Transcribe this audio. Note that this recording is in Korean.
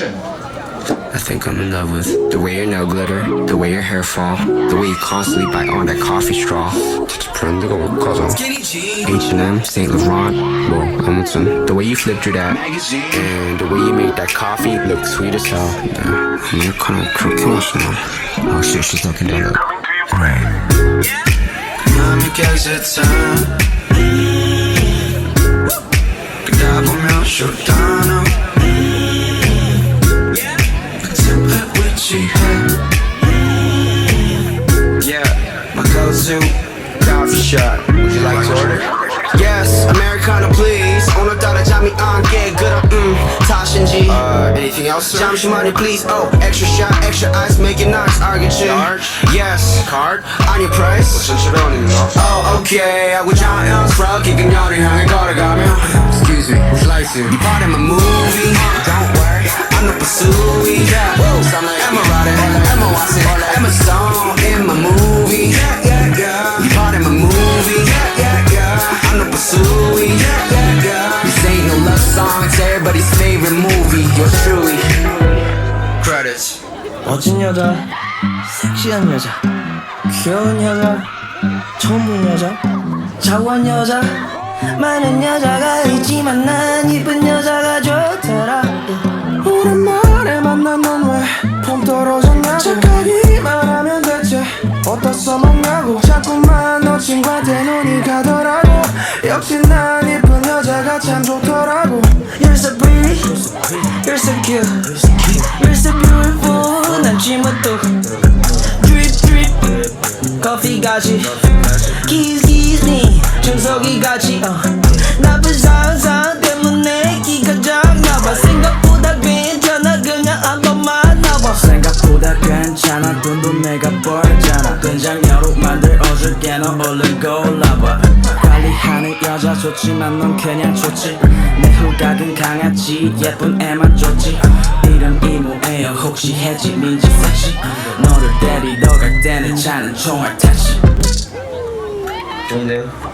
I think I'm in love with the way your nail glitter, the way your hair fall, the way you constantly bite on that coffee straw. prende cosa? H&M, Saint Laurent, well, Hamilton. The way you flipped through that, and the way you made that coffee look sweet as hell. Yeah, I mean, you're kind of close. Oh shit, she's looking down. Right. 틈에 위치해 Yeah, my go-to coffee shop Would you like to order? Yes, Americano please 오늘따라 잠이 안 깨 그럼 음 탓인지 uh, Anything else? 잠시만요 please Oh, extra shot, extra ice make it nice 알겠지? Large? Yes Card? 아니 price? 무슨 치료는요? Oh, okay 하고 자연스럽게 그녀를 향해 걸어가며 Excuse me, would you like to? be part of my movie? Don't worry, I'm the pursuing 멋진 여자, 섹시한 여자, 귀여운 여자, 처음 본 여자, 자고한 여자, 많은 여자가 있지만 난 이쁜 여자가 좋더라. 어디다 써먹냐고 자꾸만 너 친구한테 눈이 가더라고. 역시 난 이쁜 여자가 참 좋더라고. You're so pretty, you're so cute, you're so beautiful. 난 쥐맛도 Drip drip. 커피 같이 Kiss kiss me. 청소기 같이 어. 나쁜 상상 때문에 기가 작나봐. 생각보다 괜찮아. 그냥 한번 만나봐. 생각보다 괜찮아 돈도 내가 벌잖아. 된장녀로 만들어줄게 너 얼른 골라봐. 관리하는 여자 좋지만 넌 그냥 좋지. 내 후각은 강아지 예쁜 애만 좋지. 이런 이모에요 혹시 해지 민지 섹시 너를 데리러 갈 때는 차는 총알 타지. 좋은데요?